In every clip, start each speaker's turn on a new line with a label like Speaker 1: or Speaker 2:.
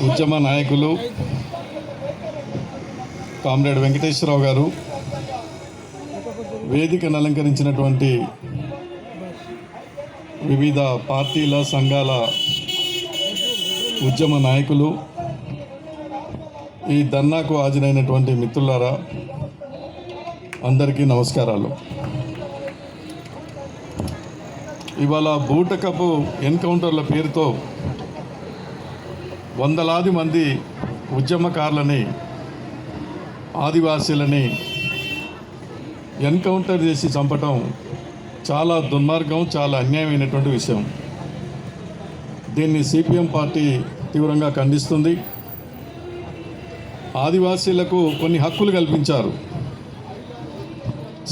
Speaker 1: ఉద్యమ నాయకులు కామ్రేడ్ వెంకటేశ్వరరావు గారు వేదికను అలంకరించినటువంటి వివిధ పార్టీల సంఘాల ఉద్యమ నాయకులు ఈ ధర్నాకు హాజరైనటువంటి మిత్రులారా అందరికీ నమస్కారాలు. ఇవాళ బూటకపు ఎన్కౌంటర్ల పేరుతో వందలాది మంది ఉద్యమకారులని ఆదివాసీలని ఎన్కౌంటర్ చేసి చంపటం చాలా దుర్మార్గం చాలా అన్యాయమైనటువంటి విషయం. దీన్ని సిపిఎం పార్టీ తీవ్రంగా ఖండిస్తుంది. ఆదివాసీలకు కొన్ని హక్కులు కల్పించారు.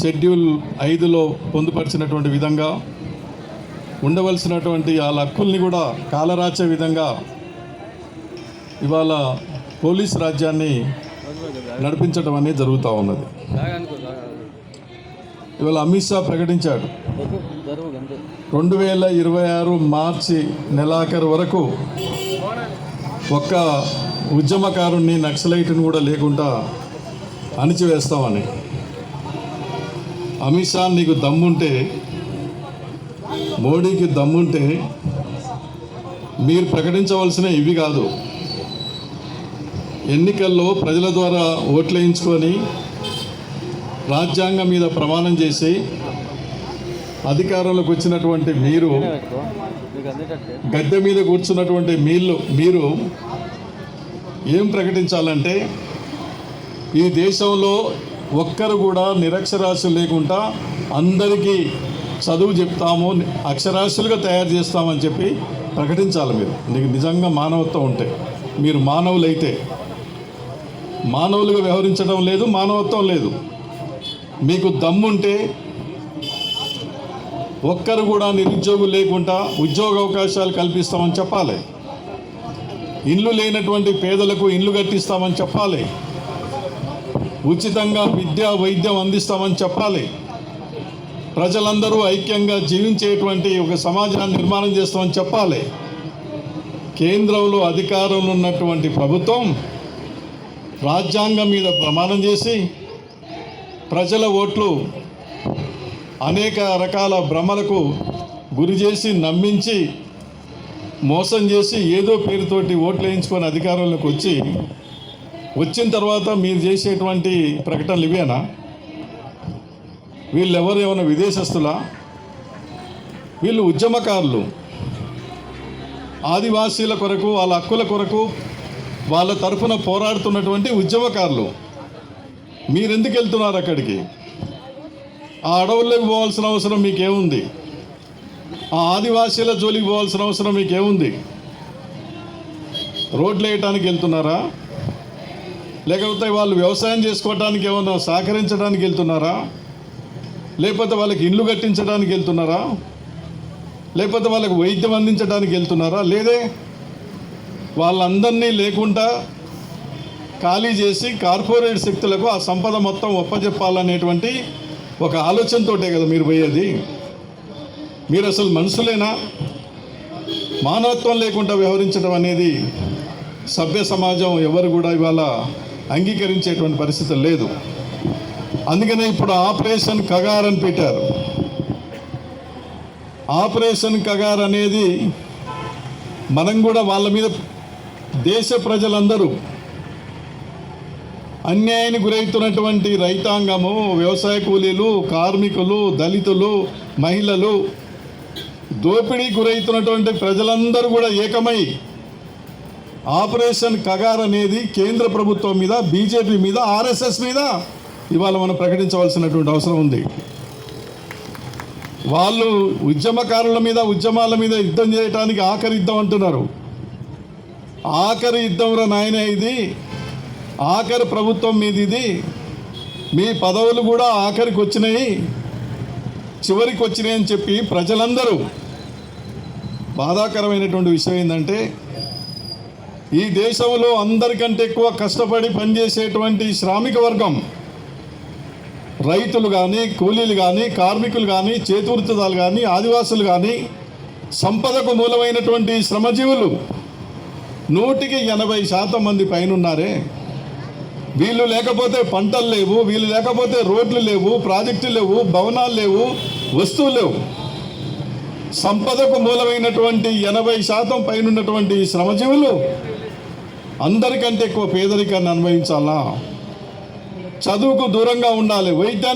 Speaker 1: షెడ్యూల్ ఐదులో పొందుపరిచినటువంటి విధంగా ఉండవలసినటువంటి వాళ్ళ హక్కుల్ని కూడా కాలరాచే విధంగా ఇవాళ పోలీస్ రాజ్యాన్ని నడిపించడం అనేది జరుగుతూ ఉన్నది. ఇవాళ అమిత్ షా ప్రకటించాడు. రెండు వేల ఇరవై ఆరు మార్చి నెలాఖరు వరకు ఒక్క ఉద్యమకారుణ్ణి నక్సలైట్ని కూడా లేకుండా అణిచివేస్తామని. అమిత్ షా నీకు దమ్ముంటే మోడీకి దమ్ముంటే మీరు ప్రకటించవలసిన ఇవి కాదు. ఎన్నికల్లో ప్రజల ద్వారా ఓట్లు వేయించుకొని రాజ్యాంగం మీద ప్రమాణం చేసి అధికారంలోకి వచ్చినటువంటి మీరు గద్దె మీద కూర్చున్నటువంటి మీళ్ళు మీరు ఏం ప్రకటించాలంటే ఈ దేశంలో ఒక్కరు కూడా నిరక్షరాస్యులు లేకుండా అందరికీ చదువు చెప్తాము అక్షరాస్యులుగా తయారు చేస్తామని చెప్పి ప్రకటించాలి మీరు. నీకు నిజంగా మానవత్వం ఉంటే. మీరు మానవులైతే. మానవులుగా వ్యవహరించడం లేదు మానవత్వం లేదు. మీకు దమ్ముంటే ఒక్కరు కూడా నిరుద్యోగులు లేకుండా ఉద్యోగ అవకాశాలు కల్పిస్తామని చెప్పాలి. ఇల్లు లేనటువంటి పేదలకు ఇల్లు కట్టిస్తామని చెప్పాలి. ఉచితంగా విద్య వైద్యం అందిస్తామని చెప్పాలి. ప్రజలందరూ ఐక్యంగా జీవించేటువంటి ఒక సమాజాన్ని నిర్మాణం చేస్తామని చెప్పాలి. కేంద్రంలో అధికారంలో ఉన్నటువంటి ప్రభుత్వం రాజ్యాంగం మీద ప్రమాణం చేసి ప్రజల ఓట్లు అనేక రకాల భ్రమలకు గురి చేసి నమ్మించి మోసం చేసి ఏదో పేరుతోటి ఓట్లు వేయించుకొని అధికారంలోకి వచ్చి వచ్చిన తర్వాత మీరు చేసేటువంటి ప్రకటనలు ఇవేనా? వీళ్ళు ఎవరు ఏమైనా విదేశస్తులా? వీళ్ళు ఉద్యమకారులు. ఆదివాసీల కొరకు వాళ్ళ హక్కుల కొరకు వాళ్ళ తరఫున పోరాడుతున్నటువంటి ఉద్యమకారులు. మీరెందుకు వెళ్తున్నారు అక్కడికి? ఆ అడవుల్లోకి పోవాల్సిన అవసరం మీకేముంది? ఆ ఆదివాసీల జోలికి పోవాల్సిన అవసరం మీకేముంది? రోడ్లు వేయటానికి వెళ్తున్నారా? లేకపోతే వాళ్ళు వ్యవసాయం చేసుకోవటానికి ఏమన్నా సహకరించడానికి వెళ్తున్నారా? లేకపోతే వాళ్ళకి ఇల్లు కట్టించడానికి వెళ్తున్నారా? లేకపోతే వాళ్ళకి వైద్యం అందించడానికి వెళ్తున్నారా? లేదే వాళ్ళందరినీ లేకుండా ఖాళీ చేసి కార్పొరేట్ శక్తులకు ఆ సంపద మొత్తం ఒప్పజెప్పాలనేటువంటి ఒక ఆలోచనతోటే కదా మీరు పోయేది. మీరు అసలు మనుషులేనా? మానవత్వం లేకుండా వ్యవహరించడం అనేది సభ్య సమాజం ఎవరు కూడా ఇవాళ అంగీకరించేటువంటి పరిస్థితి లేదు. అందుకనే ఇప్పుడు ఆపరేషన్ కగార్ అని పెట్టారు. ఆపరేషన్ కగార్ అనేది మనం కూడా వాళ్ళ మీద దేశ ప్రజలందరూ అన్యాయానికి గురవుతున్నటువంటి రైతాంగము వ్యవసాయ కూలీలు కార్మికులు దళితులు మహిళలు దోపిడీ గురవుతున్నటువంటి ప్రజలందరూ కూడా ఏకమై ఆపరేషన్ కగార్ అనేది కేంద్ర ప్రభుత్వం మీద బీజేపీ మీద ఆర్ఎస్ఎస్ మీద ఇవాళ మనం ప్రకటించవలసినటువంటి అవసరం ఉంది. వాళ్ళు ఉద్యమకారుల మీద ఉద్యమాల మీద యుద్ధం చేయడానికి ఆఖరి యుద్ధం అంటున్నారు. ఆఖరి యుద్ధంలో నాయన ఇది. ఆఖరి ప్రభుత్వం మీద ఇది. మీ పదవులు కూడా ఆఖరికి వచ్చినాయి. చివరికి వచ్చినాయి అని చెప్పి ప్రజలందరూ బాధాకరమైనటువంటి విషయం ఏంటంటే ఈ దేశంలో అందరికంటే ఎక్కువ కష్టపడి పనిచేసేటువంటి శ్రామిక వర్గం రైతులు కానీ కూలీలు కానీ కార్మికులు కానీ చేతివృత్తిదారులు కానీ ఆదివాసులు కానీ సంపదకు మూలమైనటువంటి శ్రమజీవులు నూటికి ఎనభై శాతం మంది పైనున్నారే. వీళ్ళు లేకపోతే పంటలు లేవు వీళ్ళు లేకపోతే రోడ్లు లేవు ప్రాజెక్టులు లేవు భవనాలు లేవు వస్తువులు లేవు. సంపదకు మూలమైనటువంటి ఎనభై శాతం పైనున్నటువంటి శ్రమజీవులు అందరికంటే ఎక్కువ పేదరికాన్ని అనుభవించాలా చదువుకు దూరంగా ఉండాలి. వైద్యానికి